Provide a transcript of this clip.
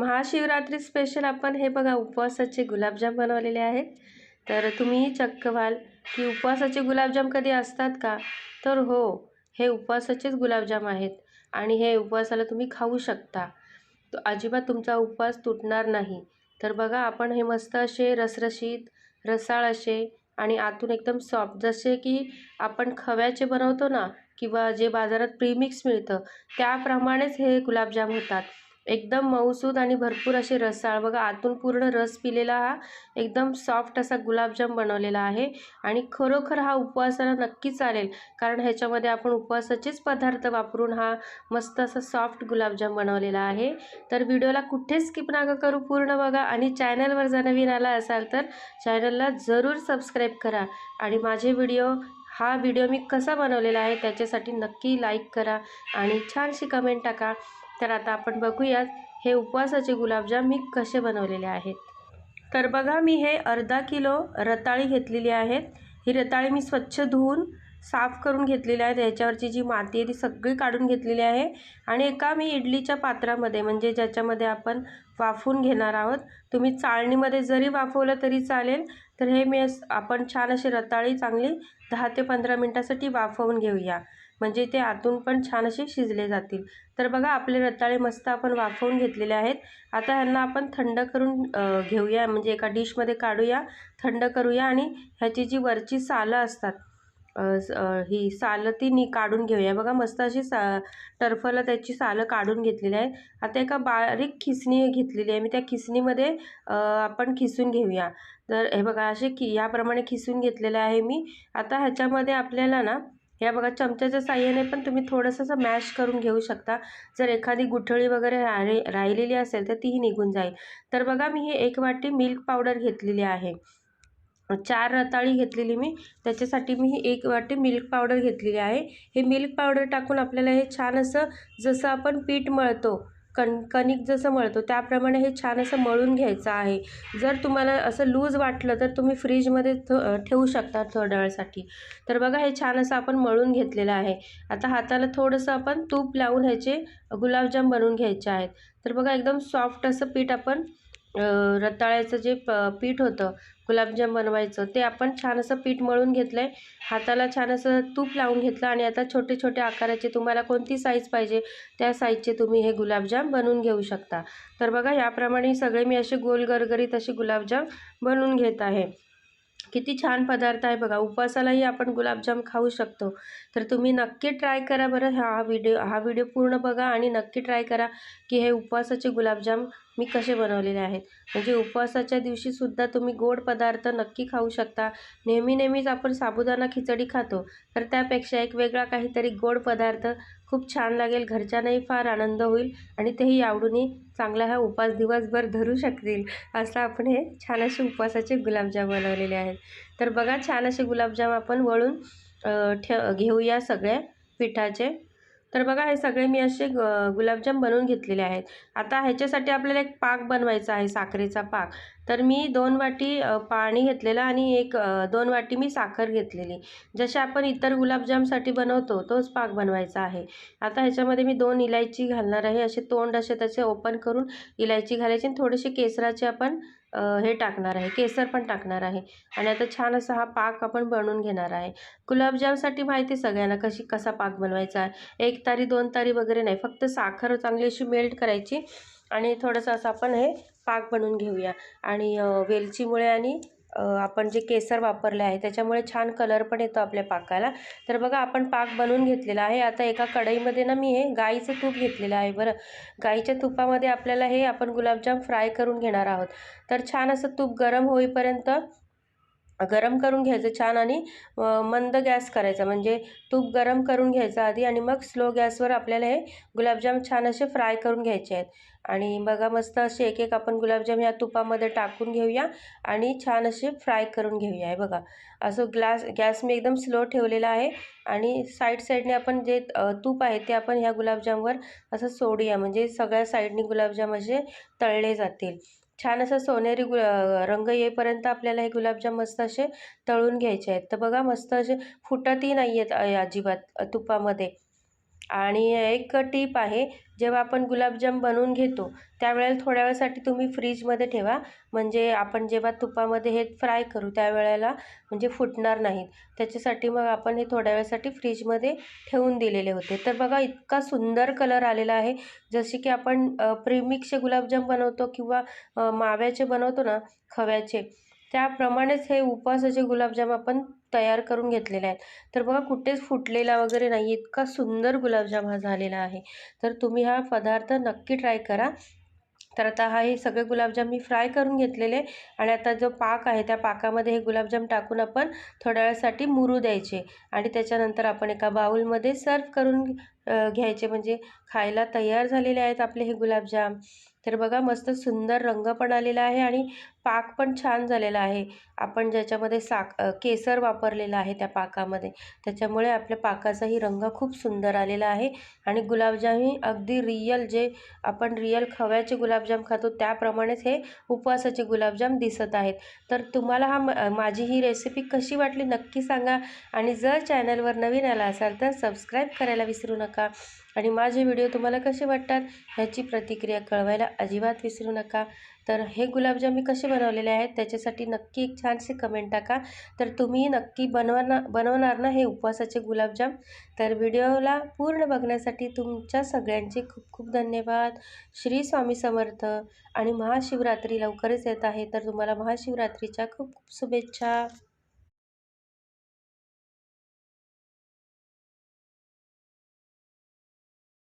Mahashivratri special आपण हे बघा उपवासाचे गुलाबजाम बनवलेले आहेत. तर तुम्ही चक्क व्हाल की उपवासाचे गुलाबजाम कधी असतात का? तर हो हे उपवासाचेच गुलाबजाम आहेत आणि हे उपवासाला तुम्ही खाऊ शकता. अजिबात तुमचा उपवास तुटणार नाही. तर बघा आपण हे मस्त असे रसरशीत रसाळ असे आणि आतून एकदम सॉफ्ट जसे की आपण खव्याचे बनवतो ना किंवा जे बाजारात प्रीमिक्स मिळतं त्याप्रमाणेच हे गुलाबजाम होतात. एकदम मऊसूद आणि भरपूर असे रसाळ. बघा आतून पूर्ण रस पिलेला हा एकदम सॉफ्ट असा गुलाबजाम बनवलेला आहे आणि खरोखर हा उपवासाला नक्की चालेल कारण ह्याच्यामध्ये आपण उपवासाचेच पदार्थ वापरून हा मस्त असा सॉफ्ट गुलाबजाम बनवलेला आहे. तर व्हिडिओला कुठेच स्किप नाका करू पूर्ण बघा आणि चॅनलवर जर नवीन आला असाल तर चॅनलला जरूर सबस्क्राईब करा आणि माझे व्हिडिओ हा व्हिडिओ मी कसा बनवलेला आहे त्याच्यासाठी नक्की लाईक करा आणि छानशी कमेंट टाका. तर आता आपण बघूयात हे उपवासाचे गुलाबजाम मी कसे बनवलेले आहेत. तर बघा मी हे अर्धा किलो रताळी घेतलेली आहेत. ही रताळी मी स्वच्छ धुवून साफ करून घेतलेली आहे. याच्यावरची जी माती आहे ती सगळी काढून घेतलेली आहे. आणि एका मी इडलीच्या पात्रामध्ये म्हणजे ज्याच्यामध्ये आपण वाफवून घेणार आहोत तुम्ही चाळणीमध्ये जरी वाफवलं तरी चालेल. तर हे मी आपण छान अशी रताळी चांगली दहा ते पंधरा मिनटासाठी वाफवून घेऊया. म्हणजे ते आतून पण छान असे शिजले जातील. तर बघा आपले रताळे मस्त आपण वाफवून घेतलेले आहेत. आता ह्यांना आपण थंड करून घेऊया. म्हणजे एका डिशमध्ये काढूया थंड करूया आणि ह्याची जी वरची सालं असतात ही सालं ती नी काढून घेऊया. बघा मस्त अशी सा टर्फला त्याची सालं काढून घेतलेली आहे आता एका बारीक खिसणी घेतलेली आहे. मी त्या खिसणीमध्ये आपण खिसून घेऊया. तर हे बघा असे की याप्रमाणे खिसून घेतलेलं आहे मी. आता ह्याच्यामध्ये आपल्याला ना या बघा चमच्याच्या साह्याने पण तुम्ही थोडंसं असं मॅश करून घेऊ शकता. जर एखादी गुठळी वगैरे राहि राहिलेली असेल तर तीही निघून जाईल. तर बघा मी ही एक वाटी मिल्क पावडर घेतलेली आहे. चार रताळी घेतलेली मी. त्याच्यासाठी मी ही एक वाटी मिल्क पावडर घेतलेली आहे. हे मिल्क पावडर टाकून आपल्याला हे छान असं जसं आपण पीठ मळतो कण कणिक जसं मळतो त्याप्रमाणे हे छान असं मळून घ्यायचं आहे. जर तुम्हाला असं लूज वाटलं तर तुम्ही फ्रीजमध्ये ठेवू शकता थोड्या वेळासाठी तर बघा हे छान असं आपण मळून घेतलेलं आहे. आता हाताला थोडंसं आपण तूप लावून ह्याचे गुलाबजाम बनवून घ्यायचे आहेत. तर बघा एकदम सॉफ्ट असं पीठ आपण रताळ्याचं जे प पीठ होतं गुलाबजाम बनवायचं ते आपण छान असं पीठ मळून घेतलं आहे हाताला छान असं तूप लावून घेतलं आणि आता छोटे छोटे आकाराचे तुम्हाला कोणती साईज पाहिजे त्या साईजचे तुम्ही हे गुलाबजाम बनवून घेऊ शकता. तर बघा याप्रमाणे सगळे मी असे गोल गरगरीत असे गुलाबजाम बनवून घेत आहे. किती छान पदार्थ आहे बघा उपवासालाही आपण गुलाबजाम खाऊ शकतो. तर तुम्ही नक्की ट्राय करा बरं हा व्हिडिओ हा व्हिडिओ पूर्ण बघा आणि नक्की ट्राय करा की हे उपवासाचे गुलाबजाम मी कसे बनवलेले आहेत? म्हणजे उपवासाच्या दिवशीसुद्धा तुम्ही गोड पदार्थ नक्की खाऊ शकता. नेहमी नेहमीच आपण साबुदाणा खिचडी खातो. तर त्यापेक्षा एक वेगळा काहीतरी गोड पदार्थ खूप छान लागेल. घरच्यांनाही फार आनंद होईल आणि तेही आवडूनही चांगला हा उपवास दिवसभर धरू शकतील. असं आपण हे छान असे उपवासाचे गुलाबजाम बनवलेले आहेत. तर बघा छान असे गुलाबजाम आपण वळून ठेव घेऊया सगळ्या पिठाचे. तर बघा हे सगळे मी असे ग गुलाबजाम बनवून घेतलेले आहेत. आता ह्याच्यासाठी आपल्याला एक पाक बनवायचा आहे साखरेचा पाक. तर मी दोन वाटी पाणी घेतलेलं आणि एक दोन वाटी मी साखर घेतलेली. जसे आपण इतर गुलाबजामसाठी बनवतो तोच पाक बनवायचा आहे. आता ह्याच्यामध्ये मी दोन इलायची घालणार आहे. असे तोंड असे त्याचे ओपन करून इलायची घालायची आणि थोडेसे केसराचे आपण हे टाकणार आहे. केसर पण टाकणार आहे. आणि आता छान असा हा पाक आपण बनवून घेणार आहे. गुलाबजामसाठी माहिती सगळ्यांना कशी कसा पाक बनवायचा आहे. एक तारी दोन तारी वगैरे नाही. फक्त साखर चांगली अशी मेल्ट करायची. आणि थोडंसं असं आपण हे पाक बनवून घेऊया. आणि वेलचीमुळे आणि आपण जे केसर वापरले आहे त्याच्यामुळे छान कलर पण येतो आपल्या पाकाला. तर बघा आपण पाक बनवून घेतलेला आहे. आता एका कढईमध्ये ना मी हे गाईचं तूप घेतलेलं आहे बरं. गाईच्या तुपामध्ये आपल्याला हे आपण गुलाबजाम फ्राय करून घेणार आहोत. तर छान असं तूप गरम होईपर्यंत गरम करून घ्यायचं छान आणि मंद गॅस करायचा. म्हणजे तूप गरम करून घ्यायचं आधी आणि मग स्लो गॅसवर आपल्याला हे गुलाबजाम छान असे फ्राय करून घ्यायचे आहेत. आणि बघा मस्त असे एक एक आपण गुलाबजाम या तुपामध्ये टाकून घेऊया आणि छान असे फ्राय करून घेऊया. हे बघा असं ग्लास गॅस मी एकदम स्लो ठेवलेला आहे आणि साईड साईडने आपण जे तूप आहे ते आपण ह्या गुलाबजामवर असं सोडूया. म्हणजे सगळ्या साईडने गुलाबजाम असे तळले जातील. छान असं सोनेरी गु रंग येईपर्यंत आपल्याला हे गुलाबजाम मस्त असे तळून घ्यायचे आहेत. तर बघा मस्त असे फुटतही नाही आहेत अजिबात तुपामध्ये. आणि एक टीप आहे जेव्हा आपण गुलाबजाम बनवून घेतो त्यावेळेला थोड्या वेळासाठी तुम्ही फ्रीजमध्ये ठेवा. म्हणजे आपण जेव्हा तुपामध्ये हे फ्राय करू त्यावेळेला म्हणजे फुटणार नाहीत. त्याच्यासाठी मग आपण हे थोड्या वेळासाठी फ्रीजमध्ये ठेवून दिलेले होते. तर बघा इतका सुंदर कलर आलेला आहे. जसे की आपण प्रीमिक्सचे गुलाबजाम बनवतो किंवा माव्याचे बनवतो ना खव्याचे त्याप्रमाणेच हे उपवासाचे गुलाबजाम आपण तयार करून घेतलेले आहेत. तर बघा कुठेच फुटलेला वगैरे नाही इतका सुंदर गुलाबजाम हा झालेला आहे. तर तुम्ही हा पदार्थ नक्की ट्राय करा. तर आता हा हे सगळे गुलाबजाम मी फ्राय करून घेतलेले आणि आता जो पाक आहे त्या पाकामध्ये हे गुलाबजाम टाकून आपण थोड्या वेळासाठी मुरू द्यायचे आणि त्याच्यानंतर आपण एका बाऊलमध्ये सर्व करून घ्यायचे. म्हणजे खायला तयार झालेले आहेत आपले हे गुलाबजाम. तर बघा मस्त सुंदर रंग पण आलेला आहे आणि पाक पण छान झालेला आहे. आपण ज्याच्यामध्ये साक केसर वापरलेला आहे त्या पाकामध्ये. त्याच्यामुळे आपल्या पाकाचाही रंग खूप सुंदर आलेला आहे. आणि गुलाबजामही अगदी रियल जे आपण रियल खव्याचे गुलाबजाम खातो त्याप्रमाणेच हे उपवासाचे गुलाबजाम दिसत आहेत. तर तुम्हाला हा माझी ही रेसिपी कशी वाटली नक्की सांगा. आणि जर चॅनलवर नवीन आला असाल तर सबस्क्राईब करायला विसरू नका. नका. आणि माझे व्हिडिओ तुम्हाला कसे वाटतात ह्याची प्रतिक्रिया कळवायला अजिबात विसरू नका. तर हे गुलाबजाम मी कसे बनवलेले आहेत त्याच्यासाठी नक्की एक छानसे कमेंट टाका. तर तुम्ही नक्की बनवणार बनवणार ना हे उपवासाचे गुलाबजाम? तर व्हिडिओला पूर्ण बघण्यासाठी तुमच्या सगळ्यांचे खूप खूप धन्यवाद. श्री स्वामी समर्थ. आणि महाशिवरात्री लवकरच येत आहे. तर तुम्हाला महाशिवरात्रीच्या खूप खूप शुभेच्छा.